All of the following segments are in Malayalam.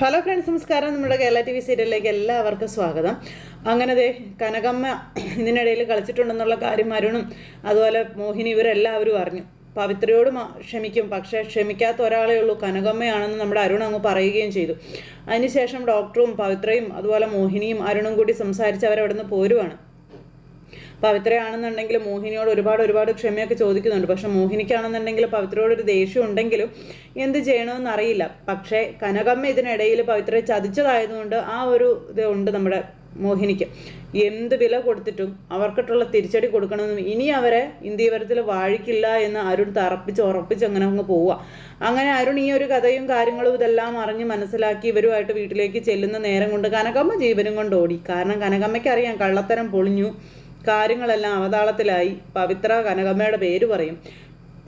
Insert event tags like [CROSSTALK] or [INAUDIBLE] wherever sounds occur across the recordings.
ഹലോ ഫ്രണ്ട്സ് നമസ്കാരം. നമ്മുടെ കേരള ടി വി സീരിയലിലേക്ക് എല്ലാവർക്കും സ്വാഗതം. അങ്ങനെ ദേ കനകമ്മ ഇതിനിടയിൽ കളിച്ചിട്ടുണ്ടെന്നുള്ള കാര്യം അരുണും അതുപോലെ മോഹിനി ഇവരെല്ലാവരും അറിഞ്ഞു. പവിത്രയോട് ക്ഷമിക്കും. പക്ഷേ ക്ഷമിക്കാത്ത ഒരാളേ ഉള്ളൂ കനകമ്മയാണെന്ന് നമ്മുടെ അരുൺ അങ്ങ് പറയുകയും ചെയ്തു. അതിനുശേഷം ഡോക്ടറും പവിത്രയും അതുപോലെ മോഹിനിയും അരുണും കൂടി സംസാരിച്ച് അവരവിടെ നിന്ന് പോരുവാണ്. പവിത്രയാണെന്നുണ്ടെങ്കിൽ മോഹിനിയോട് ഒരുപാട് ഒരുപാട് ക്ഷമയൊക്കെ ചോദിക്കുന്നുണ്ട്. പക്ഷെ മോഹിനിക്കാണെന്നുണ്ടെങ്കിൽ പവിത്രയോട് ഒരു ദേഷ്യം ഉണ്ടെങ്കിലും എന്ത് ചെയ്യണമെന്ന് അറിയില്ല. പക്ഷേ കനകമ്മ ഇതിനിടയിൽ പവിത്രയെ ചതിച്ചതായതുകൊണ്ട് ആ ഒരു ഇത് ഉണ്ട് നമ്മുടെ മോഹിനിക്ക്. എന്ത് വില കൊടുത്തിട്ടും അവർക്കിട്ടുള്ള തിരിച്ചടി കൊടുക്കണമെന്നും ഇനി അവരെ ഇന്ത്യവരത്തിൽ വാഴിക്കില്ല എന്ന് അരുൺ തറപ്പിച്ച് ഉറപ്പിച്ച് അങ്ങനെ അങ്ങ് പോവുക. അങ്ങനെ അരുൺ ഈ ഒരു കഥയും കാര്യങ്ങളും ഇതെല്ലാം അറിഞ്ഞ് മനസ്സിലാക്കി ഇവരുമായിട്ട് വീട്ടിലേക്ക് ചെല്ലുന്ന നേരം കൊണ്ട് കനകമ്മ ജീവനും കൊണ്ട് ഓടി. കാരണം കനകമ്മയ്ക്ക് അറിയാം കള്ളത്തരം പൊളിഞ്ഞു. കാര്യങ്ങളെല്ലാം അവതാളത്തിലായി പവിത്ര കനകമ്മയുടെ പേര് പറയും.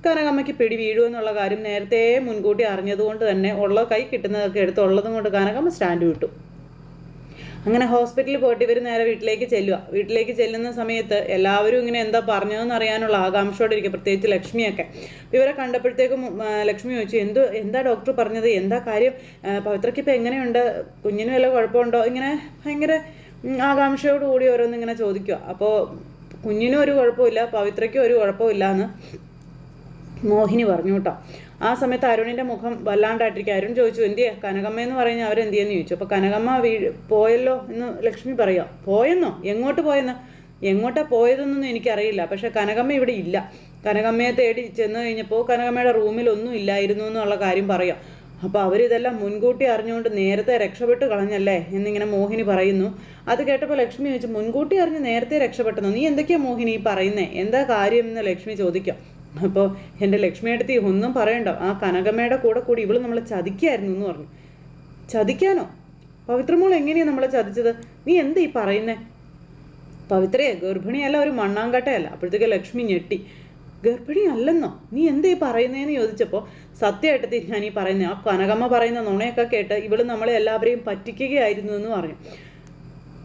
കനകമ്മയ്ക്ക് പിടി വീഴുമെന്നുള്ള കാര്യം നേരത്തെ മുൻകൂട്ടി അറിഞ്ഞതുകൊണ്ട് തന്നെ ഉള്ള കൈ കിട്ടുന്നതൊക്കെ എടുത്ത് ഉള്ളതും കൊണ്ട് കനകമ്മ സ്റ്റാൻഡ് വിട്ടു. അങ്ങനെ ഹോസ്പിറ്റലിൽ പോയിട്ട് ഇവർ നേരെ വീട്ടിലേക്ക് ചെല്ലുക വീട്ടിലേക്ക് ചെല്ലുന്ന സമയത്ത് എല്ലാവരും ഇങ്ങനെ എന്താ പറഞ്ഞതെന്ന് അറിയാനുള്ള ആകാംക്ഷയോടെ ഇരിക്കും. പ്രത്യേകിച്ച് ലക്ഷ്മിയൊക്കെ. ഇവരെ കണ്ടപ്പോഴത്തേക്കും ലക്ഷ്മി ചോദിച്ചു എന്ത് എന്താ ഡോക്ടർ പറഞ്ഞത്? എന്താ കാര്യം? പവിത്രയ്ക്ക് ഇപ്പം എങ്ങനെയുണ്ട്? കുഞ്ഞിന് വല്ല കുഴപ്പമുണ്ടോ? ഇങ്ങനെ ഭയങ്കര ആകാംക്ഷയോടുകൂടി ഓരോന്ന് ഇങ്ങനെ ചോദിക്കുക അപ്പോൾ കുഞ്ഞിനും ഒരു കുഴപ്പമില്ല പവിത്രയ്ക്കും ഒരു കുഴപ്പമില്ല എന്ന് മോഹിനി പറഞ്ഞു കേട്ടോ. ആ സമയത്ത് അരുണിന്റെ മുഖം വല്ലാണ്ടായിട്ടിരിക്കും അരുൺ ചോദിച്ചു എന്തിയെ? കനകമ്മ എന്ന് പറഞ്ഞാൽ ചെയ്യുന്നു? ചോദിച്ചു. അപ്പോൾ കനകമ്മ വീ പോയല്ലോ എന്ന് ലക്ഷ്മി പറയുക പോയെന്നോ? എങ്ങോട്ട് പോയെന്ന്? എങ്ങോട്ടാ പോയതെന്നൊന്നും എനിക്കറിയില്ല. പക്ഷെ കനകമ്മ ഇവിടെ ഇല്ല. കനകമ്മയെ തേടി ചെന്ന് കഴിഞ്ഞപ്പോൾ കനകമ്മയുടെ റൂമിൽ ഒന്നും ഇല്ലായിരുന്നു എന്നുള്ള കാര്യം പറയാം അപ്പോൾ അവരിതെല്ലാം മുൻകൂട്ടി അറിഞ്ഞുകൊണ്ട് നേരത്തെ രക്ഷപ്പെട്ട് കളഞ്ഞല്ലേ? എന്നിങ്ങനെ മോഹിനി പറയുന്നു. അത് കേട്ടപ്പോൾ ലക്ഷ്മി ചോദിച്ചു മുൻകൂട്ടി അറിഞ്ഞ് നേരത്തെ രക്ഷപ്പെട്ടെന്നോ? നീ എന്തൊക്കെയാ മോഹിനി പറയുന്നേ? എന്താ കാര്യം? എന്ന് ലക്ഷ്മി ചോദിക്കാം. അപ്പോൾ എന്റെ ലക്ഷ്മിയെടുത്ത് ഒന്നും പറയണ്ട. ആ കനകമ്മയുടെ കൂടെ കൂടി ഇവൾ നമ്മളെ ചതിക്കായിരുന്നു എന്ന് പറഞ്ഞു. ചതിക്കാനോ? പവിത്രമോൾ എങ്ങനെയാ നമ്മളെ ചതിച്ചത്? നീ എന്താ ഈ പറയുന്നേ? പവിത്രയെ ഗർഭിണിയല്ല ഒരു മണ്ണാങ്കട്ടയല്ല. അപ്പോഴത്തേക്ക് ലക്ഷ്മി ഞെട്ടി. ഗർഭിണി അല്ലെന്നോ നീ എന്തേ പറയുന്നതെന്ന് ചോദിച്ചപ്പോൾ സത്യമായിട്ട് ഞാൻ ഈ പറയുന്നത് ആ കനകമ്മ പറയുന്ന നുണയൊക്കെ കേട്ട് ഇവൾ നമ്മളെ എല്ലാവരെയും പറ്റിക്കുകയായിരുന്നു എന്ന് പറഞ്ഞു.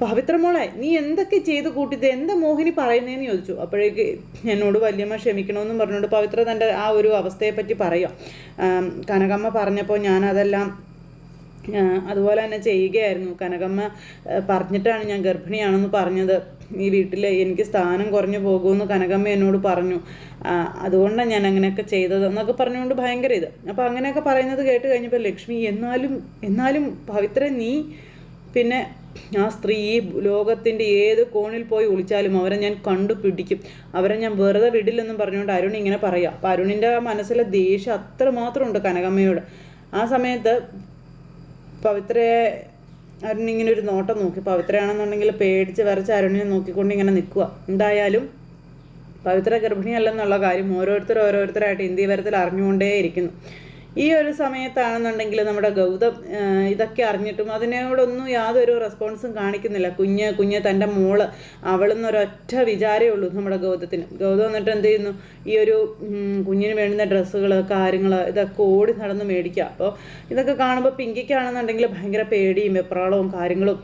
പവിത്രമോളെ നീ എന്തൊക്കെ ചെയ്ത് കൂട്ടിയത്? എന്താ മോഹിനി പറയുന്നതെന്ന് ചോദിച്ചു. അപ്പോഴേക്ക് എന്നോട് വല്യമ്മ ക്ഷമിക്കണമെന്നും പറഞ്ഞുകൊണ്ട് പവിത്ര തന്റെ ആ ഒരു അവസ്ഥയെപ്പറ്റി പറയാം കനകമ്മ പറഞ്ഞപ്പോൾ ആ, അതുപോലെ തന്നെ ചെയ്യുകയായിരുന്നു. കനകമ്മ പറഞ്ഞിട്ടാണ് ഞാൻ ഗർഭിണിയാണെന്ന് പറഞ്ഞത്. ഈ വീട്ടിൽ എനിക്ക് സ്ഥാനം കുറഞ്ഞു പോകുമെന്ന് കനകമ്മ എന്നോട് പറഞ്ഞു. അതുകൊണ്ടാണ് ഞാൻ അങ്ങനെയൊക്കെ ചെയ്തത് എന്നൊക്കെ പറഞ്ഞുകൊണ്ട് ഭയങ്കര ഇത്. അപ്പോൾ അങ്ങനെയൊക്കെ പറയുന്നത് കേട്ട് കഴിഞ്ഞപ്പോൾ ലക്ഷ്മി എന്നാലും എന്നാലും പവിത്ര നീ പിന്നെ ആ സ്ത്രീ ഈ ലോകത്തിന്റെ ഏത് കോണിൽ പോയി ഒളിച്ചാലും അവരെ ഞാൻ കണ്ടുപിടിക്കും. അവരെ ഞാൻ വെറുതെ വിടില്ലെന്നും പറഞ്ഞുകൊണ്ട് അരുൺ ഇങ്ങനെ പറയാം. അപ്പം അരുണിന്റെ മനസ്സിലെ ദേഷ്യം അത്രമാത്രം ഉണ്ട് കനകമ്മയോട്. ആ സമയത്ത് പവിത്രയെ അരുൺ ഇങ്ങനെ ഒരു നോട്ടം നോക്കി. പവിത്രയാണെന്നുണ്ടെങ്കിൽ പേടിച്ച് വരച്ച് അരുണിനെ നോക്കിക്കൊണ്ട് ഇങ്ങനെ നിൽക്കുക. എന്തായാലും പവിത്ര ഗർഭിണിയല്ലെന്നുള്ള കാര്യം ഓരോരുത്തർ ഓരോരുത്തരായിട്ട് ഇന്ത്യ വരത്തിൽ അറിഞ്ഞുകൊണ്ടേയിരിക്കുന്നു. ഈ ഒരു സമയത്താണെന്നുണ്ടെങ്കിൽ നമ്മുടെ ഗൗതം ഇതൊക്കെ അറിഞ്ഞിട്ടും അതിനോടൊന്നും യാതൊരു റെസ്പോൺസും കാണിക്കുന്നില്ല. കുഞ്ഞ് കുഞ്ഞ് തന്റെ മോൾ അവളെന്നൊരൊറ്റ വിചാരമേ ഉള്ളൂ നമ്മുടെ ഗൗതത്തിന്. ഗൗതം എന്നിട്ട് എന്ത് ചെയ്യുന്നു? ഈ ഒരു കുഞ്ഞിന് വേണ്ടുന്ന ഡ്രസ്സുകൾ കാര്യങ്ങൾ ഇതൊക്കെ ഓടി നടന്ന് മേടിക്കുക. അപ്പോൾ ഇതൊക്കെ കാണുമ്പോൾ പിങ്കിക്കാണെന്നുണ്ടെങ്കിൽ ഭയങ്കര പേടിയും വെപ്രാളവും കാര്യങ്ങളും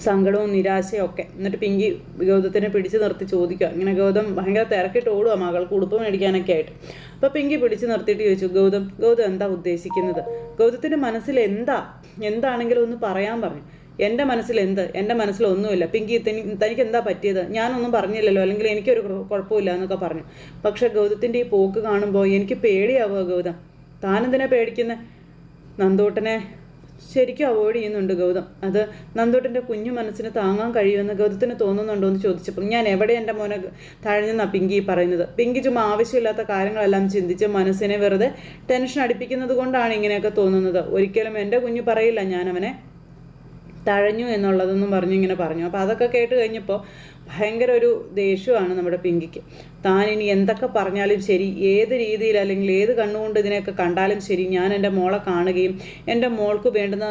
സങ്കടവും നിരാശയും ഒക്കെ. എന്നിട്ട് പിങ്കി ഗൗതത്തിനെ പിടിച്ചു നിർത്തി ചോദിക്കുക. ഇങ്ങനെ ഗൗതം ഭയങ്കര തിരക്കിട്ട് ഓടുക മകൾക്ക് ഉടുപ്പ് മേടിക്കാനൊക്കെ ആയിട്ട്. അപ്പോൾ പിങ്കി പിടിച്ചു നിർത്തിയിട്ട് ചോദിച്ചു ഗൗതം ഗൗതം എന്താ ഉദ്ദേശിക്കുന്നത്? ഗൗതത്തിന്റെ മനസ്സിൽ എന്താ? എന്താണെങ്കിലും ഒന്ന് പറയാൻ പറഞ്ഞു. എന്റെ മനസ്സിൽ എന്ത്? എന്റെ മനസ്സിൽ ഒന്നുമില്ല. പിങ്കി തനിക്ക് എന്താ പറ്റിയത്? ഞാനൊന്നും പറഞ്ഞില്ലല്ലോ. അല്ലെങ്കിൽ എനിക്കൊരു കുഴ- കുഴപ്പമില്ല എന്നൊക്കെ പറഞ്ഞു. പക്ഷെ ഗൗതത്തിന്റെ ഈ പോക്ക് കാണുമ്പോൾ എനിക്ക് പേടിയാവുക ഗൗതം. താനെന്തിനാ പേടിക്കുന്നത് നന്ദൂട്ടനെ ശരിക്കും അവോയ്ഡ് ചെയ്യുന്നുണ്ട് ഗൗതം. അത് നന്ദോട്ടിന്റെ കുഞ്ഞു മനസ്സിന് താങ്ങാൻ കഴിയുമെന്ന് ഗൗതത്തിന് തോന്നുന്നുണ്ടോ എന്ന് ചോദിച്ചപ്പോൾ ഞാൻ എവിടെ എന്റെ മോനെ തഴഞ്ഞെന്നാ പിങ്കി പറയുന്നത്? പിങ്കി ചുമ്മാ ആവശ്യമില്ലാത്ത കാര്യങ്ങളെല്ലാം ചിന്തിച്ച് മനസ്സിനെ വെറുതെ ടെൻഷൻ അടിപ്പിക്കുന്നത് കൊണ്ടാണ് ഇങ്ങനെയൊക്കെ തോന്നുന്നത്. ഒരിക്കലും എന്റെ കുഞ്ഞു പറയില്ല ഞാൻ അവനെ തഴഞ്ഞു എന്നുള്ളതെന്നും പറഞ്ഞു ഇങ്ങനെ പറഞ്ഞു. അപ്പോൾ അതൊക്കെ കേട്ട് കഴിഞ്ഞപ്പോൾ ഭയങ്കര ഒരു ദേഷ്യമാണ് നമ്മുടെ പിങ്കിക്ക്. താൻ ഇനി എന്തൊക്കെ പറഞ്ഞാലും ശരി ഏത് രീതിയിൽ അല്ലെങ്കിൽ ഏത് കണ്ണുകൊണ്ട് ഇതിനെയൊക്കെ കണ്ടാലും ശരി ഞാൻ എന്റെ മോളെ കാണുകയും എന്റെ മോൾക്ക് വേണ്ടുന്ന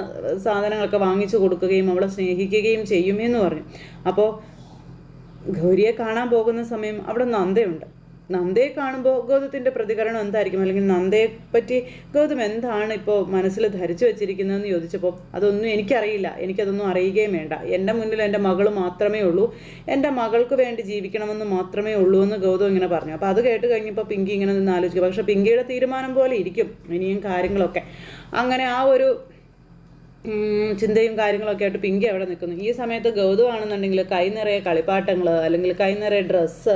സാധനങ്ങളൊക്കെ വാങ്ങിച്ചു കൊടുക്കുകയും അവളെ സ്നേഹിക്കുകയും ചെയ്യും എന്ന് പറഞ്ഞു. അപ്പോൾ ഗൗരിയെ കാണാൻ പോകുന്ന സമയം അവിടെ നന്ദയുണ്ട്. നന്ദയെ കാണുമ്പോൾ ഗൗതത്തിന്റെ പ്രതികരണം എന്തായിരിക്കും? അല്ലെങ്കിൽ നന്ദയെ പറ്റി ഗൗതം എന്താണ് ഇപ്പോൾ മനസ്സിൽ ധരിച്ചു വെച്ചിരിക്കുന്നതെന്ന് ചോദിച്ചപ്പോൾ അതൊന്നും എനിക്കറിയില്ല. എനിക്കതൊന്നും അറിയുകയും വേണ്ട. എന്റെ മുന്നിൽ എന്റെ മകൾ മാത്രമേ ഉള്ളൂ. എന്റെ മകൾക്ക് വേണ്ടി ജീവിക്കണമെന്ന് മാത്രമേ ഉള്ളൂ എന്ന് ഗൗതം ഇങ്ങനെ പറഞ്ഞു. അപ്പോൾ അത് കേട്ട് കഴിഞ്ഞപ്പോൾ പിങ്കി ഇങ്ങനെ നിന്ന് ആലോചിക്കുക പക്ഷേ പിങ്കിയുടെ തീരുമാനം പോലെ ഇരിക്കും ഇനിയും കാര്യങ്ങളൊക്കെ. അങ്ങനെ ആ ഒരു ചിന്തയും കാര്യങ്ങളൊക്കെ ആയിട്ട് പിങ്കി അവിടെ നിൽക്കുന്നു. ഈ സമയത്ത് ഗൗതമാണെന്നുണ്ടെങ്കിൽ കൈ നിറയെ കളിപ്പാട്ടങ്ങൾ അല്ലെങ്കിൽ കൈ നിറയെ ഡ്രസ്സ്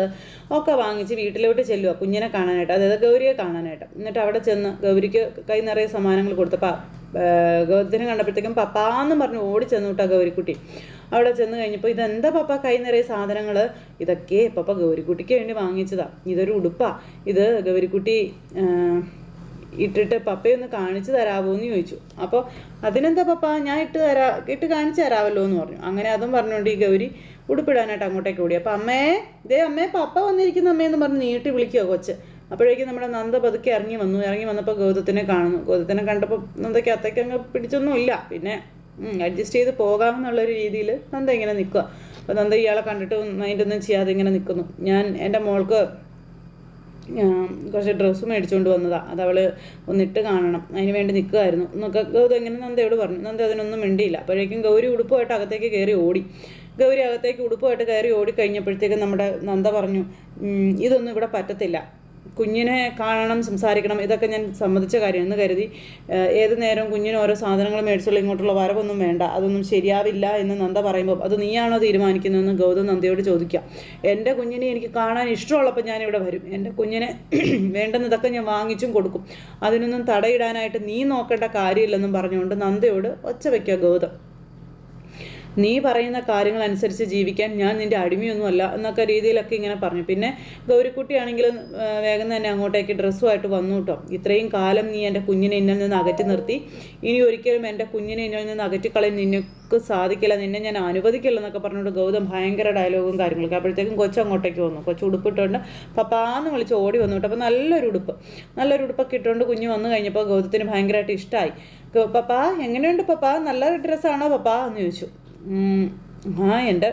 ഒക്കെ വാങ്ങിച്ച് വീട്ടിലോട്ട് ചെല്ലുക കുഞ്ഞിനെ കാണാനായിട്ട് അതായത് ഗൗരിയെ കാണാനായിട്ട്. എന്നിട്ട് അവിടെ ചെന്ന് ഗൗരിക്ക് കൈ നിറയെ സമ്മാനങ്ങൾ കൊടുത്തപ്പോൾ ഗൗതത്തിനെ കണ്ടപ്പോഴത്തേക്കും പപ്പാന്ന് പറഞ്ഞ് ഓടി ചെന്നു കേട്ടോ ഗൗരിക്കുട്ടി. അവിടെ ചെന്ന് കഴിഞ്ഞപ്പോൾ ഇതെന്താ പപ്പ കൈ നിറയെ സാധനങ്ങൾ ഇതൊക്കെ പപ്പ ഗൗരിക്കുട്ടിക്ക് വേണ്ടി വാങ്ങിച്ചതാണ് ഇതൊരു ഉടുപ്പാണ് ഇത് ഗൗരിക്കുട്ടി ഇട്ടിട്ട് പപ്പയൊന്ന് കാണിച്ചു തരാമോ എന്ന് ചോദിച്ചു. അപ്പോൾ അതിനെന്താ പപ്പ? ഞാൻ ഇട്ട് തരാ ഇട്ട് കാണിച്ചു തരാമല്ലോ എന്ന് പറഞ്ഞു. അങ്ങനെ അതും പറഞ്ഞുകൊണ്ട് ഈ ഗൗരി ഉടുപ്പിടാനായിട്ട് അങ്ങോട്ടേക്ക് ഓടി. അപ്പോൾ അമ്മേ ഇതേ അമ്മേ പപ്പ വന്നിരിക്കുന്ന അമ്മയെന്ന് പറഞ്ഞ് നീട്ടി വിളിക്കുക കൊച്ച്. അപ്പോഴേക്കും നമ്മുടെ നന്ദ പതുക്കെ ഇറങ്ങി വന്നു. ഇറങ്ങി വന്നപ്പോൾ ഗൗതത്തിനെ കാണുന്നു. ഗൗതത്തിനെ കണ്ടപ്പോൾ നന്ദയ്ക്ക് അത്തേക്ക് അങ്ങ് പിടിച്ചൊന്നും ഇല്ല. പിന്നെ അഡ്ജസ്റ്റ് ചെയ്ത് പോകാമെന്നുള്ളൊരു രീതിയിൽ നന്ദ ഇങ്ങനെ നിൽക്കുക. അപ്പോൾ നന്ദ ഇയാളെ കണ്ടിട്ട് മൈൻഡൊന്നും ചെയ്യാതെ ഇങ്ങനെ നിൽക്കുന്നു. ഞാൻ എന്റെ മോൾക്ക് കുറച്ച് ഡ്രസ്സ് മേടിച്ചുകൊണ്ട് വന്നതാണ് അത് അവൾ ഒന്നിട്ട് കാണണം. അതിന് വേണ്ടി നിൽക്കുമായിരുന്നു എന്നൊക്കെ ഗൗതം ഇങ്ങനെ നന്ദയോട് പറഞ്ഞു. നന്ദ അതിനൊന്നും മിണ്ടിയില്ല. അപ്പോഴേക്കും ഗൗരി ഉടുപ്പുമായിട്ട് അകത്തേക്ക് കയറി ഓടി. ഗൗരി അകത്തേക്ക് ഉടുപ്പുമായിട്ട് കയറി ഓടി കഴിഞ്ഞപ്പോഴത്തേക്കും നമ്മുടെ നന്ദ പറഞ്ഞു ഇതൊന്നും ഇവിടെ പറ്റത്തില്ല. കുഞ്ഞിനെ കാണണം സംസാരിക്കണം ഇതൊക്കെ ഞാൻ സമ്മതിച്ച കാര്യം. എന്ന് കരുതി ഏത് നേരവും കുഞ്ഞിന് ഓരോ സാധനങ്ങൾ മേടിച്ചുള്ള ഇങ്ങോട്ടുള്ള വരവൊന്നും വേണ്ട. അതൊന്നും ശരിയാവില്ല എന്ന് നന്ദ പറയുമ്പോൾ അത് നീയാണോ തീരുമാനിക്കുന്നതെന്ന് ഗൗതം നന്ദയോട് ചോദിക്കാം. എന്റെ കുഞ്ഞിനെ എനിക്ക് കാണാൻ ഇഷ്ടമുള്ളപ്പോൾ ഞാനിവിടെ വരും. എന്റെ കുഞ്ഞിനെ [CLEARS THROAT] വേണ്ടെന്നതൊക്കെ ഞാൻ വാങ്ങിച്ചും കൊടുക്കും. അതിനൊന്നും തടയിടാനായിട്ട് നീ നോക്കേണ്ട കാര്യമില്ലെന്നും പറഞ്ഞുകൊണ്ട് നന്ദയോട് ഒച്ച വയ്ക്കുക ഗൗതം. നീ പറയുന്ന കാര്യങ്ങൾ അനുസരിച്ച് ജീവിക്കാൻ ഞാൻ നിന്റെ അടിമയൊന്നുമല്ല എന്നൊക്കെ രീതിയിലൊക്കെ ഇങ്ങനെ പറഞ്ഞു. പിന്നെ ഗൗരിക്കുട്ടിയാണെങ്കിലും ആ, വേഗം തന്നെ അങ്ങോട്ടേക്ക് ഡ്രസ്സുമായിട്ട് വന്നു കേട്ടോ. ഇത്രയും കാലം നീ എന്റെ കുഞ്ഞിനെ ഇന്നിൽ നിന്ന് അകറ്റി നിർത്തി. ഇനി ഒരിക്കലും എന്റെ കുഞ്ഞിനെ ഇന്നിൽ നിന്ന് അകറ്റിക്കളയാൻ നിനക്ക് സാധിക്കില്ല. നിന്നെ ഞാൻ അനുവദിക്കില്ല എന്നൊക്കെ പറഞ്ഞുകൊണ്ട് ഗൗതം ഭയങ്കര ഡയലോഗും കാര്യങ്ങളൊക്കെ. അപ്പോഴത്തേക്കും കൊച്ചു അങ്ങോട്ടേക്ക് വന്നു. കൊച്ചു ഉടുപ്പിട്ടുകൊണ്ട് പപ്പാന്ന് വിളിച്ച് ഓടി വന്നു കേട്ടോ. അപ്പോൾ നല്ലൊരു ഉടുപ്പ്. നല്ലൊരു ഉടുപ്പൊക്കെ ഇട്ടുകൊണ്ട് കുഞ്ഞ് വന്നു കഴിഞ്ഞപ്പോൾ ഗൗതത്തിന് ഭയങ്കരമായിട്ട് ഇഷ്ടമായി പപ്പാ എങ്ങനെയുണ്ട് പപ്പാ? നല്ല ഡ്രസ്സാണോ പപ്പാ? എന്ന് ചോദിച്ചു. ആ എന്റെ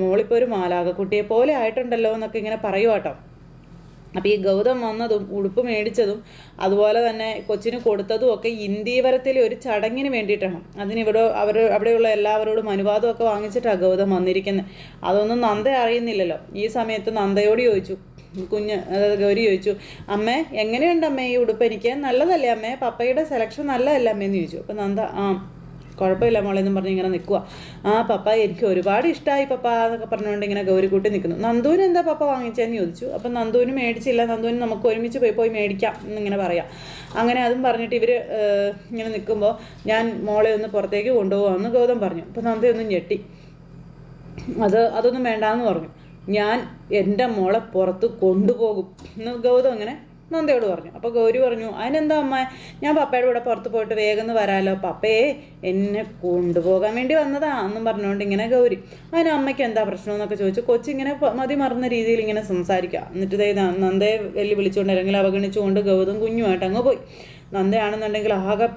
മോളിപ്പോൾ ഒരു മാലാകക്കുട്ടിയെ പോലെ ആയിട്ടുണ്ടല്ലോ എന്നൊക്കെ ഇങ്ങനെ പറയുവാട്ടോ അപ്പോൾ ഈ ഗൗതം വന്നതും ഉടുപ്പ് മേടിച്ചതും അതുപോലെ തന്നെ കൊച്ചിന് കൊടുത്തതും ഒക്കെ ഇന്ത്യവരത്തിലെ ഒരു ചടങ്ങിന് വേണ്ടിയിട്ടാണ്. അതിനിവിടെ അവർ അവിടെയുള്ള എല്ലാവരോടും അനുവാദമൊക്കെ വാങ്ങിച്ചിട്ടാണ് ഗൗതം വന്നിരിക്കുന്നത് അതൊന്നും നന്ദ അറിയുന്നില്ലല്ലോ. ഈ സമയത്ത് നന്ദയോട് ചോദിച്ചു. കുഞ്ഞ് അതായത് ഗൗരി ചോദിച്ചു അമ്മേ എങ്ങനെയുണ്ട് അമ്മേ ഈ ഉടുപ്പ്? എനിക്ക് നല്ലതല്ലേ അമ്മേ? പപ്പയുടെ സെലക്ഷൻ നല്ലതല്ലേ അമ്മേന്ന് ചോദിച്ചു. അപ്പോൾ നന്ദ ആ കുഴപ്പമില്ല മോളെ എന്നും പറഞ്ഞ് ഇങ്ങനെ നിൽക്കുക ആ പപ്പ എനിക്ക് ഒരുപാട് ഇഷ്ടമായി പപ്പ എന്നൊക്കെ പറഞ്ഞുകൊണ്ട് ഇങ്ങനെ ഗൗരിക്കൂട്ടി നിൽക്കുന്നു നന്ദുവിന് എന്താ പപ്പ വാങ്ങിച്ചതെന്ന് ചോദിച്ചു. അപ്പം നന്ദുവിന് മേടിച്ചില്ല. നന്ദൂന് നമുക്ക് ഒരുമിച്ച് പോയി പോയി മേടിക്കാം എന്നിങ്ങനെ പറയാം. അങ്ങനെ അതും പറഞ്ഞിട്ട് ഇവർ ഇങ്ങനെ നിൽക്കുമ്പോൾ ഞാൻ മോളെ ഒന്ന് പുറത്തേക്ക് കൊണ്ടുപോകാമെന്ന് ഗൗതം പറഞ്ഞു. അപ്പോൾ നന്ദയൊന്നും ഞെട്ടി. അത് അതൊന്നും വേണ്ടാന്ന് പറഞ്ഞു. ഞാൻ എന്റെ മോളെ പുറത്ത് കൊണ്ടുപോകും. എന്ന് ഗൗതം അങ്ങനെ നന്ദയോട് പറഞ്ഞു. അപ്പോൾ ഗൗരി പറഞ്ഞു അതിനെന്താ അമ്മ? ഞാൻ പപ്പയുടെ കൂടെ പുറത്ത് പോയിട്ട് വേഗം ഒന്ന് വരാമല്ലോ പപ്പയെ എന്നെ കൊണ്ടുപോകാൻ വേണ്ടി വന്നതാ എന്നും പറഞ്ഞുകൊണ്ട് ഇങ്ങനെ ഗൗരി. അതിന് അമ്മയ്ക്ക് എന്താ പ്രശ്നം? എന്നൊക്കെ ചോദിച്ചു. കൊച്ചിങ്ങനെ മതി മറന്ന രീതിയിൽ ഇങ്ങനെ സംസാരിക്കുക. എന്നിട്ട് ന- നന്ദയെ വെല്ലു വിളിച്ചുകൊണ്ട് അല്ലെങ്കിൽ അവഗണിച്ചുകൊണ്ട് ഗൗതം കുഞ്ഞുമായിട്ട് അങ്ങ് പോയി. നന്ദയാണെന്നുണ്ടെങ്കിൽ ആകെ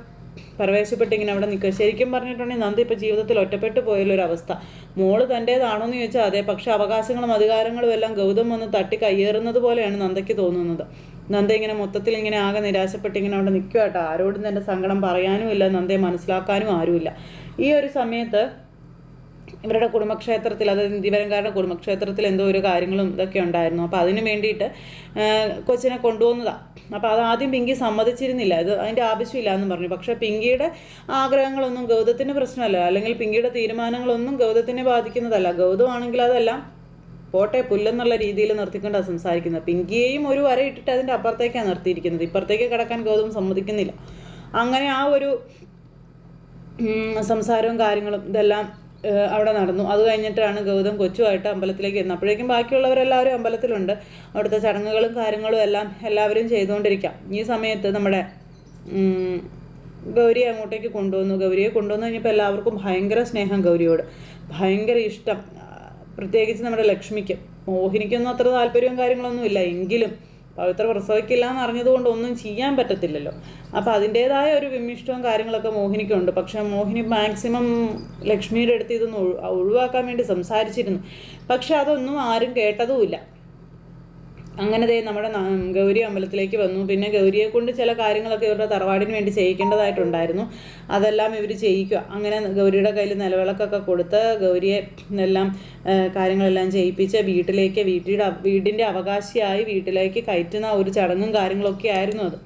പ്രവേശപ്പെട്ട് ഇങ്ങനെ അവിടെ നിൽക്കുക. ശരിക്കും പറഞ്ഞിട്ടുണ്ടെങ്കിൽ നന്ദി ഇപ്പോൾ ജീവിതത്തിൽ ഒറ്റപ്പെട്ടു പോയുള്ളൊരു അവസ്ഥ. മോൾ തന്റേതാണോ എന്ന് ചോദിച്ചാൽ അതെ. പക്ഷേ അവകാശങ്ങളും അധികാരങ്ങളും എല്ലാം ഗൗതം വന്ന് തട്ടി കയ്യേറുന്നത് പോലെയാണ് നന്ദയ്ക്ക് തോന്നുന്നത്. നന്ദ ഇങ്ങനെ മൊത്തത്തിൽ ഇങ്ങനെ ആകെ നിരാശപ്പെട്ട് ഇങ്ങനെ അവിടെ നിൽക്കുക കേട്ടോ. ആരോടും തന്റെ സങ്കടം പറയാനും ഇല്ല നന്ദയെ മനസ്സിലാക്കാനും ആരുമില്ല. ഈ ഒരു സമയത്ത് ഇവരുടെ കുടുംബക്ഷേത്രത്തിൽ അതായത് നിധിപരങ്കാരുടെ കുടുംബക്ഷേത്രത്തിൽ എന്തോ ഒരു കാര്യങ്ങളും ഇതൊക്കെ ഉണ്ടായിരുന്നു. അപ്പോൾ അതിന് വേണ്ടിയിട്ട് കൊച്ചിനെ കൊണ്ടുപോകുന്നതാണ് അപ്പോൾ അത് ആദ്യം പിങ്കി സമ്മതിച്ചിരുന്നില്ല. ഇത് അതിന്റെ ആവശ്യമില്ല എന്ന് പറഞ്ഞു. പക്ഷേ പിങ്കിയുടെ ആഗ്രഹങ്ങളൊന്നും ഗൗതത്തിന് പ്രശ്നമല്ല. അല്ലെങ്കിൽ പിങ്കിയുടെ തീരുമാനങ്ങളൊന്നും ഗൗതത്തിനെ ബാധിക്കുന്നതല്ല. ഗൗതമാണെങ്കിൽ അതെല്ലാം പോട്ടെ പുല്ലെന്നുള്ള രീതിയിൽ നിർത്തിക്കൊണ്ടാണ് സംസാരിക്കുന്നത്. പിങ്കിയെയും ഒരു വര ഇട്ടിട്ട് അതിന്റെ അപ്പുറത്തേക്കാണ് നിർത്തിയിരിക്കുന്നത്. ഇപ്പുറത്തേക്ക് കിടക്കാൻ ഗൗതം സമ്മതിക്കുന്നില്ല. അങ്ങനെ ആ ഒരു സംസാരവും കാര്യങ്ങളും ഇതെല്ലാം അവിടെ നടന്നു. അത് കഴിഞ്ഞിട്ടാണ് ഗൗതം കൊച്ചുമായിട്ട് അമ്പലത്തിലേക്ക് വരുന്നത്. അപ്പോഴേക്കും ബാക്കിയുള്ളവരെല്ലാവരും അമ്പലത്തിലുണ്ട്. അവിടുത്തെ ചടങ്ങുകളും കാര്യങ്ങളും എല്ലാം എല്ലാവരും ചെയ്തുകൊണ്ടിരിക്കാം. ഈ സമയത്ത് നമ്മുടെ ഗൗരിയെ അങ്ങോട്ടേക്ക് കൊണ്ടുവന്നു. ഗൗരിയെ കൊണ്ടുവന്നു കഴിഞ്ഞപ്പോൾ എല്ലാവർക്കും ഭയങ്കര സ്നേഹം ഗൗരിയോട്. ഭയങ്കര ഇഷ്ടം. പ്രത്യേകിച്ച് നമ്മുടെ ലക്ഷ്മിക്ക്. മോഹിനിക്കൊന്നും അത്ര താല്പര്യവും കാര്യങ്ങളൊന്നും ഇല്ല. എങ്കിലും പവിത്ര പ്രസവിക്കില്ല എന്ന് അറിഞ്ഞതുകൊണ്ട് ഒന്നും ചെയ്യാൻ പറ്റത്തില്ലല്ലോ. അപ്പോൾ അതിന്റേതായ ഒരു വിമിഷ്ടവും കാര്യങ്ങളൊക്കെ മോഹിനിക്കുണ്ട്. പക്ഷേ മോഹിനി മാക്സിമം ലക്ഷ്മിയുടെ അടുത്ത് ഇതൊന്ന് ഒഴിവാക്കാൻ വേണ്ടി സംസാരിച്ചിരുന്നു. പക്ഷെ അതൊന്നും ആരും കേട്ടതുമില്ല അങ്ങനെ ദേ നമ്മുടെ ഗൗരി അമ്പലത്തിലേക്ക് വന്നു. പിന്നെ ഗൗരിയെ കൊണ്ട് ചില കാര്യങ്ങളൊക്കെ ഇവരുടെ തറവാടിന് വേണ്ടി ചെയ്യിക്കേണ്ടതായിട്ടുണ്ടായിരുന്നു. അതെല്ലാം ഇവർ ചെയ്യിക്കുക. അങ്ങനെ ഗൗരിയുടെ കയ്യിൽ നിലവിളക്കൊക്കെ കൊടുത്ത് ഗൗരിയെ എല്ലാം കാര്യങ്ങളെല്ലാം ചെയ്യിപ്പിച്ച് വീട്ടിലേക്ക് വീട്ടിയുടെ വീടിന്റെ അവകാശിയായി വീട്ടിലേക്ക് കയറ്റുന്ന ഒരു ചടങ്ങും കാര്യങ്ങളൊക്കെ ആയിരുന്നു അത്.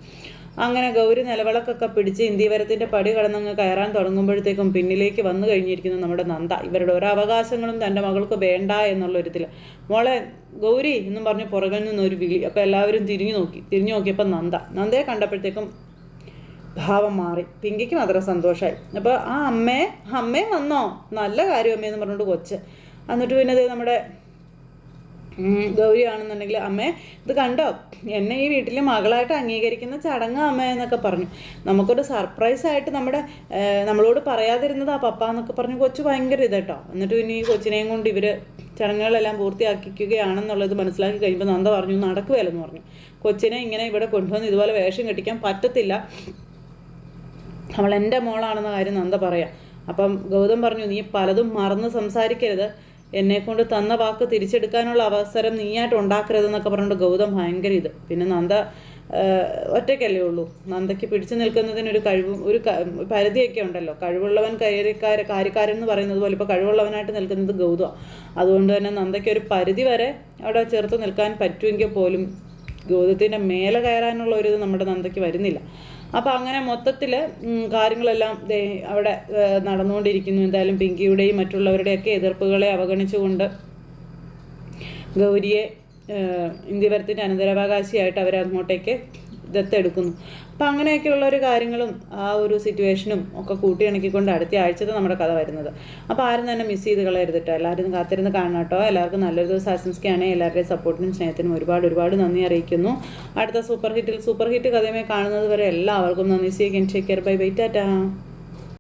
അങ്ങനെ ഗൗരി നിലവിളക്കൊക്കെ പിടിച്ച് ഇന്ത്യവരത്തിന്റെ പടി കടന്നങ്ങ് കയറാൻ തുടങ്ങുമ്പോഴത്തേക്കും പിന്നിലേക്ക് വന്നു കഴിഞ്ഞിരിക്കുന്നു നമ്മുടെ നന്ദ. ഇവരുടെ ഒരു അവകാശങ്ങളും തന്റെ മകൾക്ക് വേണ്ട എന്നുള്ള എന്നുള്ളൊരിതിൽ മോളെ ഗൗരി എന്നും പറഞ്ഞ് പുറകിൽ നിന്ന് ഒരു വിളി. അപ്പോൾ എല്ലാവരും തിരിഞ്ഞു നോക്കി. തിരിഞ്ഞു നോക്കിയപ്പോൾ നന്ദ. നന്ദയെ കണ്ടപ്പോഴത്തേക്കും ഭാവം മാറി. പിങ്കിക്ക് മാത്രം സന്തോഷമായി അപ്പോൾ ആ അമ്മേ അമ്മേ വന്നോ? നല്ല കാര്യം അമ്മയെന്ന് പറഞ്ഞുകൊണ്ട് കൊച്ച്. എന്നിട്ട് പിന്നെ നമ്മുടെ ഗൗരിയാണെന്നുണ്ടെങ്കിൽ അമ്മേ ഇത് കണ്ടോ? എന്നെ ഈ വീട്ടിൽ മകളായിട്ട് അംഗീകരിക്കുന്ന ചടങ്ങ് അമ്മ എന്നൊക്കെ പറഞ്ഞു. നമുക്കൊരു സർപ്രൈസ് ആയിട്ട് നമ്മുടെ നമ്മളോട് പറയാതിരുന്നത് ആ പപ്പ എന്നൊക്കെ പറഞ്ഞു കൊച്ചു ഭയങ്കര ഇതട്ടോ എന്നിട്ട് ഇനി ഈ കൊച്ചിനെയും കൊണ്ട് ഇവർ ചടങ്ങുകളെല്ലാം പൂർത്തിയാക്കിക്കുകയാണെന്നുള്ളത് മനസ്സിലാക്കി കഴിയുമ്പോൾ നന്ദ പറഞ്ഞു നടക്കുകയല്ലെന്ന് പറഞ്ഞു. കൊച്ചിനെ ഇങ്ങനെ ഇവിടെ കൊണ്ടുവന്ന് ഇതുപോലെ വേഷം കെട്ടിക്കാൻ പറ്റത്തില്ല. അവൾ എന്റെ മോളാണെന്ന കാര്യം നന്ദ പറയാം. അപ്പം ഗൗതം പറഞ്ഞു നീ പലതും മറന്ന് സംസാരിക്കരുത്. എന്നെ കൊണ്ട് തന്ന വാക്ക് തിരിച്ചെടുക്കാനുള്ള അവസരം നീയായിട്ട് ഉണ്ടാക്കരുതെന്നൊക്കെ പറഞ്ഞിട്ട് ഗൗതം ഭയങ്കര ഇത്. പിന്നെ നന്ദ ഒറ്റയ്ക്കല്ലേ ഉള്ളൂ. നന്ദയ്ക്ക് പിടിച്ചു നിൽക്കുന്നതിന് ഒരു കഴിവും ഒരു പരിധിയൊക്കെ ഉണ്ടല്ലോ. കഴിവുള്ളവൻ കാര്യക്കാര കാര്യക്കാരൻ എന്ന് പറയുന്നത് പോലെ ഇപ്പോൾ കഴിവുള്ളവനായിട്ട് നിൽക്കുന്നത് ഗൗതമാണ് അതുകൊണ്ട് തന്നെ നന്ദയ്ക്ക് ഒരു പരിധി വരെ അവിടെ ചേർത്ത് നിൽക്കാൻ പറ്റുമെങ്കിൽ പോലും ഗൗതത്തിന്റെ മേലെ കയറാനുള്ള ഒരു ഇത് നമ്മുടെ നന്ദയ്ക്ക് വരുന്നില്ല. അപ്പോൾ അങ്ങനെ മൊത്തത്തിൽ കാര്യങ്ങളെല്ലാം അവിടെ നടന്നുകൊണ്ടിരിക്കുന്നു. എന്തായാലും പിങ്കിയുടെയും മറ്റുള്ളവരുടെയൊക്കെ എതിർപ്പുകളെ അവഗണിച്ചുകൊണ്ട് ഗൗരിയെ ഇന്ത്യവരത്തിന്റെ അനന്തരാവകാശിയായിട്ട് അവർ അങ്ങോട്ടേക്ക് ദത്തെടുക്കുന്നു. അപ്പം അങ്ങനെയൊക്കെയുള്ള ഒരു കാര്യങ്ങളും ആ ഒരു സിറ്റുവേഷനും ഒക്കെ കൂട്ടിയിണക്കിക്കൊണ്ട് അടുത്ത ആഴ്ചത്തെ നമ്മുടെ കഥ വരുന്നത്. അപ്പോൾ ആരും തന്നെ മിസ് ചെയ്ത് കളയരുതിട്ടോ എല്ലാവരും കാത്തിരുന്ന് കാണണം എല്ലാവർക്കും നല്ലൊരു ദിവസം ആശംസിക്കുകയാണ്. എല്ലാവരുടെയും സപ്പോർട്ടിനും സ്നേഹത്തിനും ഒരുപാട് ഒരുപാട് നന്ദി അറിയിക്കുന്നു. അടുത്ത സൂപ്പർ ഹിറ്റിൽ സൂപ്പർ ഹിറ്റ് കഥയുമായി കാണുന്നത് വരെ എല്ലാവർക്കും നന്ദി. C Ken Shekhar bye bye tata